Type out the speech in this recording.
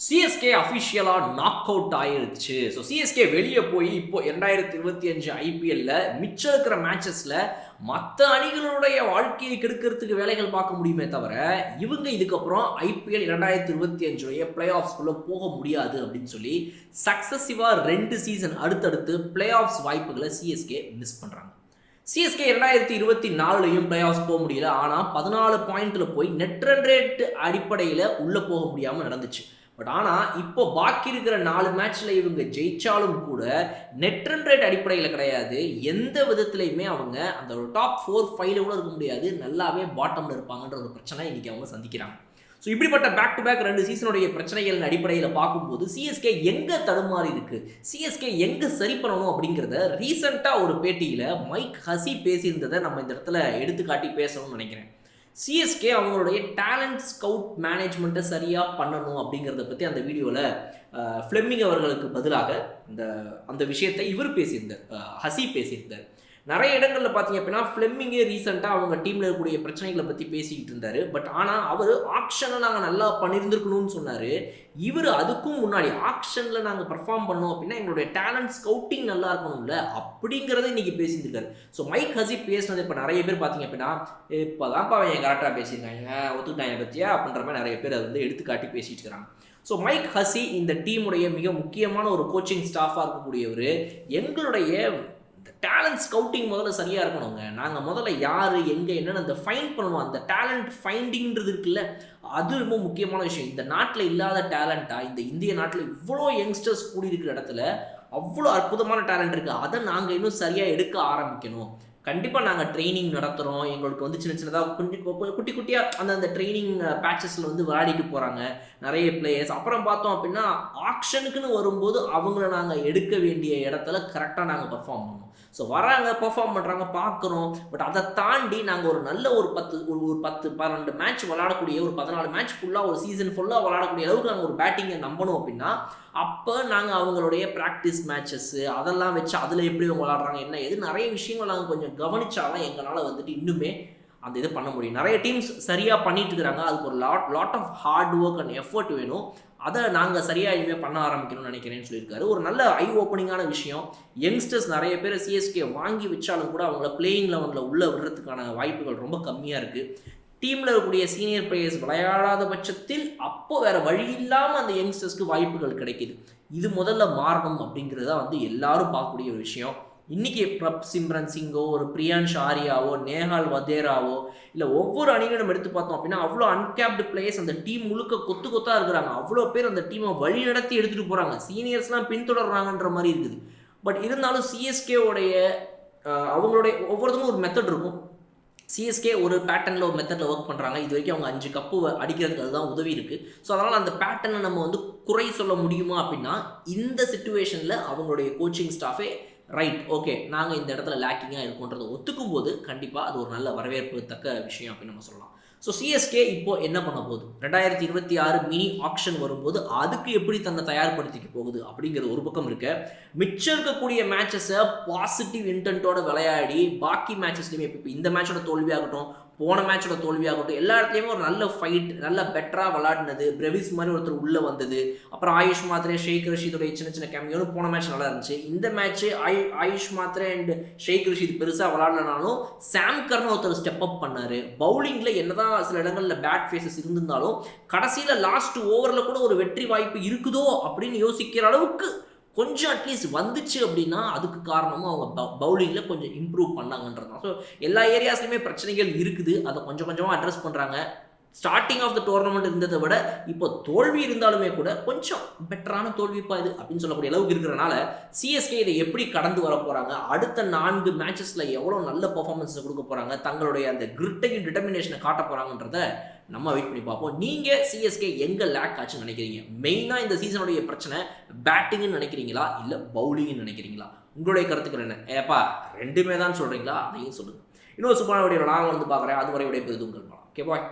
CSK அஃபிஷியலாக knock out ஆயிருச்சு. So CSK வெளியே போய் இப்போ இரண்டாயிரத்தி இருபத்தி அஞ்சு ஐபிஎல்ல மிச்சம் இருக்கிற மேட்சஸில் மற்ற அணிகளுடைய வாழ்க்கையை கெடுக்கிறதுக்கு வேலைகள் பார்க்க முடியுமே தவிர இவங்க இதுக்கப்புறம் ஐபிஎல் இரண்டாயிரத்தி இருபத்தி அஞ்சுடைய பிளே ஆஃப்ஸ்குள்ளே போக முடியாது அப்படின்னு சொல்லி சக்ஸஸிவாக ரெண்டு சீசன் அடுத்தடுத்து பிளே ஆஃப்ஸ் வாய்ப்புகளை சிஎஸ்கே மிஸ் பண்ணுறாங்க சிஎஸ்கே இரண்டாயிரத்தி இருபத்தி நாலுலையும் பிளே ஆஃப்ஸ் போக முடியல. ஆனால் பதினாலு பாயிண்ட்ல போய் நெட் ரன் ரேட் அடிப்படையில் உள்ளே போக முடியாமல் நடந்துச்சு. பட் ஆனால் இப்போ பாக்கி இருக்கிற நாலு மேட்ச்சில் இவங்க ஜெயிச்சாலும் கூட நெட் ரன் ரேட் அடிப்படையில் கிடையாது. எந்த விதத்துலையுமே அவங்க அந்த ஒரு டாப் ஃபோர் ஃபைவ்ல கூட இருக்க முடியாது. நல்லாவே பாட்டமில் இருப்பாங்கன்ற ஒரு பிரச்சனை இன்னைக்கு அவங்க சந்திக்கிறாங்க. ஸோ இப்படிப்பட்ட பேக் டு பேக் ரெண்டு சீசனுடைய பிரச்சனைகள் அடிப்படையில் பார்க்கும்போது சிஎஸ்கே எங்கே தடுமாறி இருக்கு? சிஎஸ்கே எங்கே சரி பண்ணணும் அப்படிங்கிறத ரீசெண்டாக ஒரு பேட்டியில் மைக் ஹசி பேசியிருந்ததை நம்ம இந்த இடத்துல எடுத்துக்காட்டி பேசணும்னு நினைக்கிறேன். சிஎஸ்கே அவங்களுடைய டேலண்ட் ஸ்கவுட் மேனேஜ்மெண்ட்டை சரியாக பண்ணணும் அப்படிங்கிறத பற்றி அந்த வீடியோவில் ஃப்ளெமிங் அவர்களுக்கு பதிலாக இந்த அந்த விஷயத்தை இவர் பேசியிருந்தார். ஹசி பேசியிருந்தார். நிறைய இடங்களில் பார்த்தீங்க அப்படின்னா ஃப்ளெமிங்கே ரீசெண்டாக அவங்க டீமில் இருக்கக்கூடிய பிரச்சனைகளை பற்றி பேசிக்கிட்டு இருந்தார். பட் ஆனால் அவர் ஆக்ஷனை நாங்கள் நல்லா பண்ணியிருந்துருக்கணும்னு சொன்னார். இவர் அதுக்கும் முன்னாடி ஆக்ஷனில் நாங்கள் பர்ஃபார்ம் பண்ணோம் அப்படின்னா எங்களுடைய டேலண்ட் ஸ்கவுட்டிங் நல்லா இருக்கணும்ல அப்படிங்கிறத இன்னைக்கு பேசியிருக்காரு ஸோ மைக் ஹசி பேசினது இப்போ நிறைய பேர் பார்த்தீங்க அப்படின்னா இப்போ தான்ப்பா அவன் கரெக்டாக பேசியிருக்காங்க ஒத்துக்கிட்டாங்க பற்றியா அப்படின்ற மாதிரி நிறைய பேர் அதை வந்து எடுத்துக்காட்டி பேசிட்டு இருக்கிறாங்க ஸோ மைக் ஹசி இந்த டீமுடைய மிக முக்கியமான ஒரு கோச்சிங் ஸ்டாஃபாக இருக்கக்கூடியவர் எங்களுடைய டேலண்ட் ஸ்கவுட்டிங் முதல்ல சரியாக இருக்கணுங்க. நாங்கள் முதல்ல யார் எங்கே என்னென்னு அந்த ஃபைண்ட் பண்ணுவோம். அந்த டேலண்ட் ஃபைண்டிங்கிறது இருக்குல்ல அது ரொம்ப முக்கியமான விஷயம். இந்த நாட்டில் இல்லாத டேலண்ட்டாக இந்த இந்திய நாட்டில் இவ்வளோ யங்ஸ்டர்ஸ் கூடி இருக்கிற இடத்துல அவ்வளோ அற்புதமான டேலண்ட் இருக்குது அதை நாங்கள் இன்னும் சரியாக எடுக்க ஆரம்பிக்கணும். கண்டிப்பாக நாங்கள் ட்ரைனிங் நடத்துகிறோம் எங்களுக்கு வந்து சின்ன சின்னதாக கொஞ்சம் குட்டி குட்டியாக அந்த அந்த ட்ரைனிங் பேட்சஸில் வந்து விளையாடிட்டு போகிறாங்க நிறைய பிளேயர்ஸ் அப்புறம் பார்த்தோம் அப்படின்னா ஆக்ஷனுக்குன்னு வரும்போது அவங்கள நாங்கள் எடுக்க வேண்டிய இடத்துல கரெக்டாக நாங்கள் பர்ஃபார்ம் பண்ணோம். ஸோ வராங்க பெர்ஃபார்ம் பண்ணுறாங்க பார்க்குறோம். பட் அதை தாண்டி நாங்கள் ஒரு நல்ல ஒரு பத்து ஒரு ஒரு பத்து பன்னெண்டு மேட்ச் விளாடக்கூடிய ஒரு பதினாலு மேட்ச் ஃபுல்லாக ஒரு சீசன் ஃபுல்லாக விளாடக்கூடிய அளவுக்கு நாங்கள் ஒரு பேட்டிங்கை நம்பணும் அப்படின்னா அப்போ நாங்கள் அவங்களுடைய ப்ராக்டிஸ் மேட்சஸ்ஸு அதெல்லாம் வச்சு அதில் எப்படி அவங்க விளாட்றாங்க என்ன எது நிறைய விஷயங்கள் நாங்கள் கொஞ்சம் கவனிச்சாதான் எங்களால் வந்துட்டு இன்னுமே அந்த இது பண்ண முடியும். நிறைய டீம்ஸ் சரியாக பண்ணிட்டு இருக்கிறாங்க. அதுக்கு ஒரு lot lot of hard work and effort வேணும். அதை நாங்கள் சரியாக இனிமேல் பண்ண ஆரம்பிக்கணும்னு நினைக்கிறேன்னு சொல்லியிருக்காரு. ஒரு நல்ல ஐ ஓப்பனிங்கான விஷயம். யங்ஸ்டர்ஸ் நிறைய பேர் சிஎஸ்கே வாங்கி வச்சாலும் கூட அவங்கள பிளேயிங் லெவனில் உள்ளே விடுறதுக்கான வாய்ப்புகள் ரொம்ப கம்மியாக இருக்குது டீமில் இருக்கக்கூடிய சீனியர் பிளேயர்ஸ் விளையாடாத பட்சத்தில் அப்போ வேறு வழி இல்லாமல் அந்த யங்ஸ்டர்ஸ்க்கு வாய்ப்புகள் கிடைக்கிது. இது முதல்ல மாறணும் அப்படிங்கிறத வந்து எல்லாரும் பார்க்கக்கூடிய ஒரு விஷயம். இன்றைக்கி பிரப் சிம்ரன் சிங்கோ ஒரு பிரியான்ஷ் ஆரியாவோ நேஹால் வதேராவோ இல்லை ஒவ்வொரு அணியும் நம்ம எடுத்து பார்த்தோம் அப்படின்னா அவ்வளோ அன்கேப்டு பிளேயர்ஸ் அந்த டீம் முழுக்க கொத்து கொத்தாக இருக்கிறாங்க. அவ்வளோ பேர் அந்த டீமை வழி நடத்தி எடுத்துகிட்டு போகிறாங்க சீனியர்ஸ்லாம் பின்தொடர்றாங்கன்ற மாதிரி இருக்குது. பட் இருந்தாலும் சிஎஸ்கேவுடைய அவங்களுடைய ஒவ்வொருத்தரும் ஒரு மெத்தட் இருக்கும். சிஎஸ்கே ஒரு பேட்டர்னில் ஒரு மெத்தடில் ஒர்க் பண்ணுறாங்க இது வரைக்கும் அவங்க அஞ்சு கப்பு அடிக்கிறதுக்கு அதுதான் உதவி இருக்குது ஸோ அதனால் அந்த பேட்டர்னை நம்ம வந்து குறை சொல்ல முடியுமா அப்படின்னா இந்த சுச்சுவேஷனில் அவங்களுடைய கோச்சிங் ஸ்டாஃபே ரைட் ஓகே நாங்கள் இந்த இடத்துல லேக்கிங்காக இருக்கோன்றதை ஒத்துக்கும் போது கண்டிப்பாக அது ஒரு நல்ல வரவேற்பு தக்க விஷயம் அப்படின்னு நம்ம சொல்லலாம். ஸோ சிஎஸ்கே இப்போ என்ன பண்ண போகுது? ரெண்டாயிரத்தி இருபத்தி ஆறு மினி ஆக்ஷன் வரும்போது அதுக்கு எப்படி தன்னை தயார்படுத்திக்க போகுது அப்படிங்கிறது ஒரு பக்கம் இருக்க. மிச்சம் இருக்கக்கூடிய மேட்சஸை பாசிட்டிவ் இன்டென்ட்டோட விளையாடி பாக்கி மேட்சஸ்லையுமே இப்போ இந்த மேட்சோட தோல்வியாகட்டும் போன மேட்சோட தோல்வியாகட்டும் எல்லா இடத்துலையுமே ஒரு நல்ல ஃபைட் நல்ல பெட்டராக விளாடினது பிரவிஸ் மாதிரி ஒருத்தர் உள்ளே வந்தது. அப்புறம் ஆயுஷ் மாத்ரே ஷேக் ரஷீதுடைய சின்ன சின்ன கேமியோன்னு போன மேட்ச் நல்லா இருந்துச்சு. இந்த மேட்ச் ஆயு ஆயுஷ் மாத்ரே அண்ட் ஷேக் ரஷீத் பெருசாக விளாட்லனாலும் சாம் கர்னு ஒருத்தர் ஸ்டெப் அப் பண்ணார். பவுலிங்கில் என்னதான் சில இடங்களில் பேட் ஃபேஸஸ் இருந்திருந்தாலும் கடைசியில் லாஸ்ட் ஓவரில் கூட ஒரு வெற்றி வாய்ப்பு இருக்குதோ அப்படின்னு யோசிக்கிற அளவுக்கு கொஞ்சம் அட்லீஸ்ட் வந்துச்சு அப்படின்னா அதுக்கு காரணமும் அவங்க பவுலிங்கில் கொஞ்சம் இம்ப்ரூவ் பண்ணாங்கன்றது தான் ஸோ எல்லா ஏரியாஸ்லையுமே பிரச்சனைகள் இருக்குது. அதை கொஞ்சம் கொஞ்சமாக அட்ரஸ் பண்ணுறாங்க ஸ்டார்டிங் ஆஃப் த டோர்னமெண்ட் இருந்ததை விட இப்போ தோல்வி இருந்தாலுமே கூட கொஞ்சம் பெட்டரான தோல்விப்பா இது அப்படின்னு சொல்லக்கூடிய அளவுக்கு இருக்கிறனால சிஎஸ்கே இதை எப்படி கடந்து வர போகிறாங்க அடுத்த நான்கு மேட்சஸில் எவ்வளோ நல்ல பர்ஃபார்மன்ஸ் கொடுக்க போகிறாங்க தங்களுடைய அந்த கிரிட்டையும் டிட்டர்மினேஷனை காட்ட போகிறாங்கன்றத நம்ம வெயிட் பண்ணி பார்ப்போம். நீங்கள் சிஎஸ்கே எங்கே லேக் ஆச்சுன்னு நினைக்கிறீங்க? மெயினாக இந்த சீசனுடைய பிரச்சனை பேட்டிங்னு நினைக்கிறீங்களா? இல்லை பவுலிங்னு நினைக்கிறீங்களா? உங்களுடைய கருத்துக்கள் என்ன? ஏப்பா ரெண்டுமே தான் சொல்கிறீங்களா அதையும் சொல்லுங்கள் இன்னொரு சூப்பரான வீடியோ நான் வந்து பார்க்குறேன். அதுவரை விடைபெறுது உங்கள் ஓகே பாய்